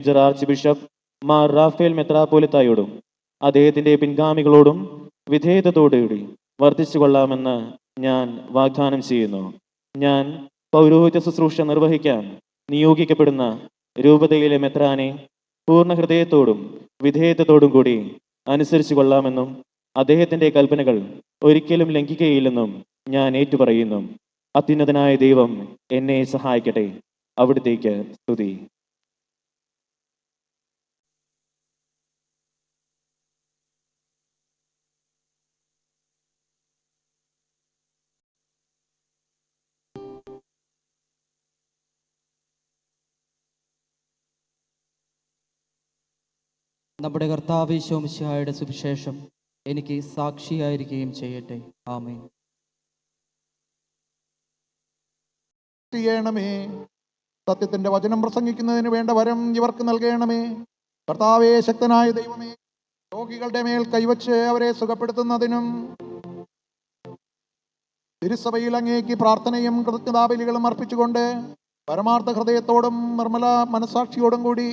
Major archbishop Mar Rafale മെത്രാപോലിത്തായോടും അദ്ദേഹത്തിന്റെ പിൻഗാമികളോടും വിധേയതയോടുകൂടി വർദ്ധിച്ചു കൊള്ളാമെന്ന് ഞാൻ വാഗ്ദാനം ചെയ്യുന്നു. ഞാൻ പൗരോഹിത്യ ശുശ്രൂഷ നിർവഹിക്കാൻ നിയോഗിക്കപ്പെടുന്ന രൂപതയിലെ മെത്രാനെ പൂർണ ഹൃദയത്തോടും വിധേയത്വത്തോടും കൂടി അനുസരിച്ചു കൊള്ളാമെന്നും അദ്ദേഹത്തിന്റെ കൽപ്പനകൾ ഒരിക്കലും ലംഘിക്കുകയില്ലെന്നും ഞാൻ ഏറ്റുപറയുന്നു. അത്യുന്നതനായ ദൈവം എന്നെ സഹായിക്കട്ടെ. അവിടത്തേക്ക് സ്തുതി. നമ്മുടെ കർത്താവ് സുവിശേഷം എനിക്ക് സാക്ഷിയായിരിക്കുകയും ചെയ്യട്ടെ. ആമേ ചെയ്യണമേ. സത്യത്തിന്റെ വചനം പ്രസംഗിക്കുന്നതിന് വേണ്ട വരം ഇവർക്ക് നൽകണമേ. കർത്താവേ ശക്തനായ ദൈവമേ രോഗികളുടെ മേൽ കൈവച്ച് അവരെ സുഖപ്പെടുത്തുന്നതിനും തിരുസഭയിൽ അങ്ങേക്ക് പ്രാർത്ഥനയും കൃതജ്ഞതാബലികളും അർപ്പിച്ചുകൊണ്ട് പരമാർത്ഥ ഹൃദയത്തോടും നിർമ്മല മനസാക്ഷിയോടും കൂടി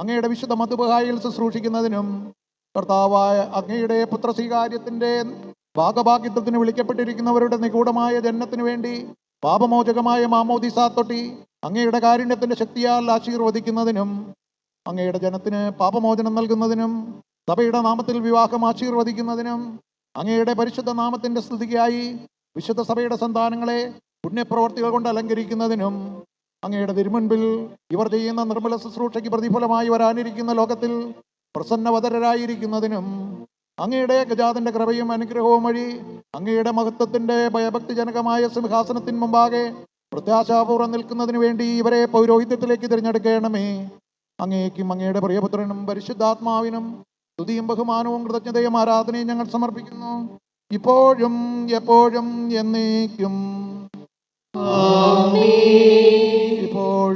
അങ്ങയുടെ വിശുദ്ധ മധുബായിൽ ശുശ്രൂഷിക്കുന്നതിനും കർത്താവായ അങ്ങയുടെ പുത്രസ്വീകാര്യത്തിന്റെ ഭാഗഭാഗ്യത്വത്തിന് വിളിക്കപ്പെട്ടിരിക്കുന്നവരുടെ നിഗൂഢമായ ജന്മത്തിനു വേണ്ടി പാപമോചകമായ മാമോദിസ തൊട്ടി അങ്ങയുടെ കാരുണ്യത്തിന്റെ ശക്തിയാൽ ആശീർവദിക്കുന്നതിനും അങ്ങയുടെ ജനത്തിന് പാപമോചനം നൽകുന്നതിനും സഭയുടെ നാമത്തിൽ വിവാഹം ആശീർവദിക്കുന്നതിനും അങ്ങയുടെ പരിശുദ്ധ നാമത്തിന്റെ സ്തുതിക്കായി വിശുദ്ധ സഭയുടെ സന്താനങ്ങളെ പുണ്യപ്രവർത്തികൾ കൊണ്ട് അലങ്കരിക്കുന്നതിനും അങ്ങയുടെ തിരുമുൻപിൽ ഇവർ ചെയ്യുന്ന നിർമ്മല ശുശ്രൂഷയ്ക്ക് പ്രതിഫലമായി വരാനിരിക്കുന്ന ലോകത്തിൽ പ്രസന്നവതരായിരിക്കുന്നതിനും അങ്ങയുടെ ഗജാതിന്റെ കൃപയും അനുഗ്രഹവും വഴി അങ്ങയുടെ മഹത്വത്തിന്റെ ഭയഭക്തിജനകമായ സിംഹാസനത്തിന് മുമ്പാകെ പ്രത്യാശാപൂർവം നിൽക്കുന്നതിന് വേണ്ടി ഇവരെ പൗരോഹിത്യത്തിലേക്ക് തിരഞ്ഞെടുക്കണമേ. അങ്ങേക്കും അങ്ങയുടെ പ്രിയപുത്രനും പരിശുദ്ധാത്മാവിനും സ്തുതിയും ബഹുമാനവും കൃതജ്ഞതയും ആരാധനയും ഞങ്ങൾ സമർപ്പിക്കുന്നു. ഇപ്പോഴും എപ്പോഴും എന്നേക്കും.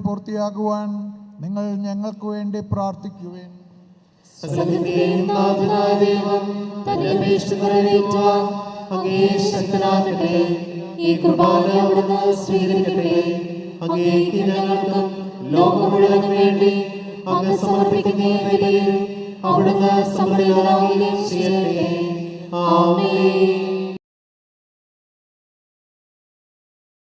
പൂർത്തിയാകുവാൻ നിങ്ങൾ ഞങ്ങൾക്ക് വേണ്ടി പ്രാർത്ഥിക്കുവേൻ. ഈ വേണ്ടി സമർപ്പിക്കുന്ന അവിടുന്ന് സമ്മതികളാവുകയും ചെയ്യട്ടെ. ആമേൻ.